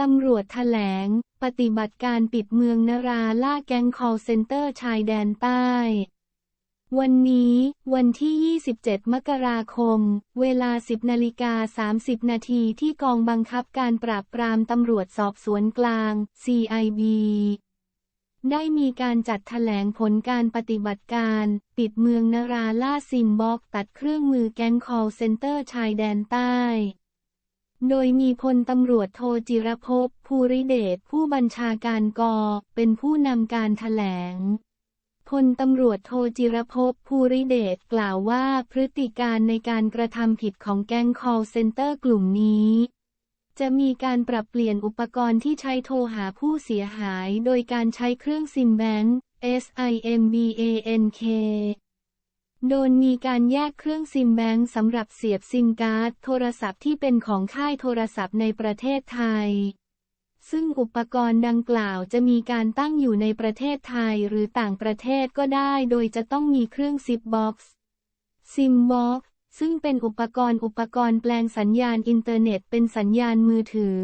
ตำรวจแถลง ปฏิบัติการปิดเมืองนราล่าแก๊ง call center ชายแดนใต้ วันนี้ วันที่ 27 มกราคม เวลา 10นาฬิกา30 นาทีที่กองบังคับการปราบปรามตำรวจสอบสวนกลาง CIB ได้มีการจัดแถลงผลการปฏิบัติการ ปิดเมืองนราล่าซิมบอกตัดเครื่องมือแก๊ง call center ชายแดนใต้ โดยมีพลตำรวจโทจิรภพภูริเดชผู้บัญชาการกอเป็นผู้นำการแถลง พลตำรวจโทจิรภพภูริเดชกล่าวว่าพฤติการในการกระทำผิดของแก๊ง call center กลุ่มนี้ จะมีการปรับเปลี่ยนอุปกรณ์ที่ใช้โทรหาผู้เสียหายโดยการใช้เครื่องซิมแบงค์ SIMBANK โดยมีการแยกเครื่องซิมแบงค์สำหรับเสียบซิมการ์ดโทรศัพท์ที่เป็นของค่ายโทรศัพท์ในประเทศไทย ซึ่งอุปกรณ์ดังกล่าวจะมีการตั้งอยู่ในประเทศไทยหรือต่างประเทศก็ได้โดยจะต้องมีเครื่องซิปบ็อกซ์ซิมบ็อกซ์ซึ่งเป็นอุปกรณ์อุปกรณ์แปลงสัญญาณอินเทอร์เน็ตเป็นสัญญาณมือถือ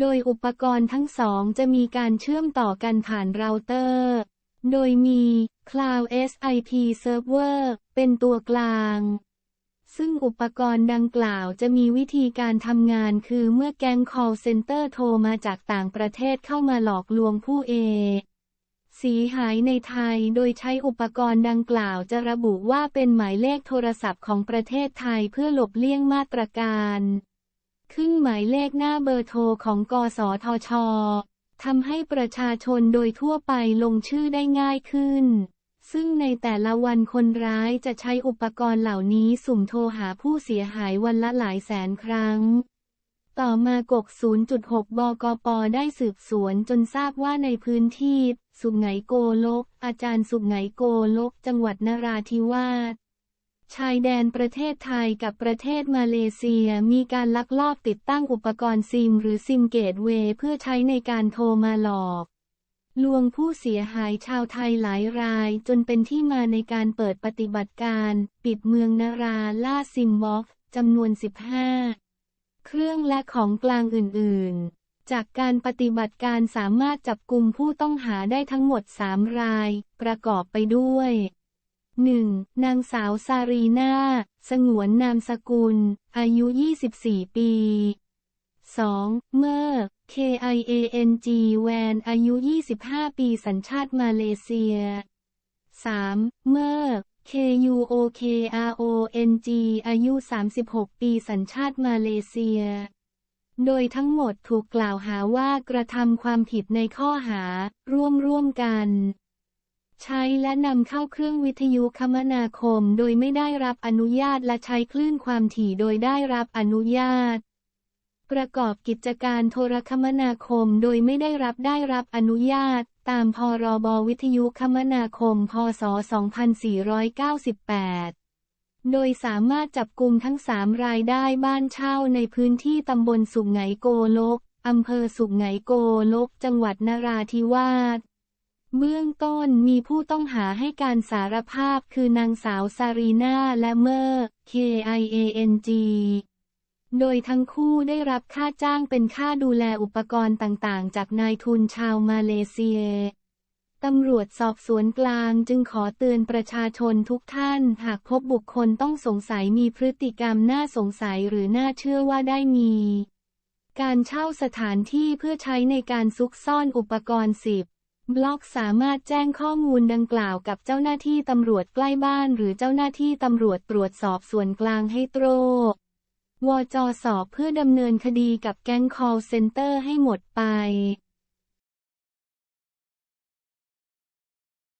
โดยอุปกรณ์ทั้งสองจะมีการเชื่อมต่อกันผ่านเราเตอร์ โดยมี Cloud SIP Server เป็นตัวกลาง ซึ่งอุปกรณ์ดังกล่าวจะมีวิธีการทำงานคือเมื่อแก๊ง call center โทรมาจากต่างประเทศเข้ามาหลอกลวงผู้เอสีหายในไทยโดยใช้อุปกรณ์ดังกล่าวจะระบุว่าเป็นหมายเลขโทรศัพท์ของประเทศไทยเพื่อหลบเลี่ยงมาตรการ ขึ้นหมายเลขหน้าเบอร์โทรของกสทช ทำให้ประชาชนโดยทั่วไปลงชื่อได้ง่ายขึ้น ซึ่งในแต่ละวันคนร้ายจะใช้อุปกรณ์เหล่านี้สุ่มโทรหาผู้เสียหายวันละหลายแสนครั้ง ต่อมากก 0.6 บกป ได้สืบสวนจนทราบว่าในพื้นที่ สุไหงโกลก อาจารย์สุไหงโกลก จังหวัดนราธิวาส ชายแดนประเทศไทยกับประเทศมาเลเซียมีการลักลอบติดตั้งอุปกรณ์ซิมหรือซิมเกตเวย์เพื่อใช้ในการโทรมาหลอก ลวงผู้เสียหายชาวไทยหลายรายจนเป็นที่มาในการเปิดปฏิบัติการ ปิดเมืองนาราล่าซิมบ็อกจำนวน 15 เครื่องและของกลางอื่น ๆจากการปฏิบัติการสามารถจับกลุ่มผู้ต้องหาได้ทั้งหมด 3 ราย ประกอบไปด้วย 1. นางสาวซารีนาสงวนนามสกุล อายุ 24 ปี 2. เมอร์ KIANG แวนอายุ 25 ปีสัญชาติมาเลเซีย 3. เมอร์ KUOKRONG อายุ 36 ปีสัญชาติมาเลเซีย โดยทั้งหมดถูกกล่าวหาว่ากระทำความผิดในข้อหา ร่วมร่วมกัน ใช้และนำเข้าเครื่องวิทยุคมนาคมโดยไม่ได้รับอนุญาตและใช้คลื่นความถี่โดยได้รับอนุญาต ประกอบกิจการโทรคมนาคมโดยไม่ได้รับได้รับอนุญาต ตามพรบวิทยุคมนาคม พศ 2498โดยสามารถจับกลุ่มทั้งสามรายได้บ้านเช่าในพื้นที่ตำบลสุขไหงโกลก อำเภอสุขไหงโกลก จังหวัดนราธิวาส เบื้องต้นมีผู้ต้องหาให้การสารภาพคือนางสาวซารีนาและเมอร์ KIANG โดยทั้งคู่ได้รับค่าจ้างเป็นค่าดูแลอุปกรณ์ต่างๆ จากนายทุนชาวมาเลเซีย ตำรวจสอบสวนกลางจึงขอเตือนประชาชนทุกท่าน หากพบบุคคลต้องสงสัยมีพฤติกรรมน่าสงสัยหรือน่าเชื่อว่าได้มี การเช่าสถานที่เพื่อใช้ในการซุกซ่อนอุปกรณ์สิบ บล็อกสามารถแจ้งข้อมูลดังกล่าวกับเจ้าหน้าที่ตำรวจใกล้บ้านหรือเจ้าหน้าที่ตำรวจตรวจสอบส่วนกลางให้ตรวจสอบเพื่อดำเนินคดีกับแก๊ง call center ให้หมดไป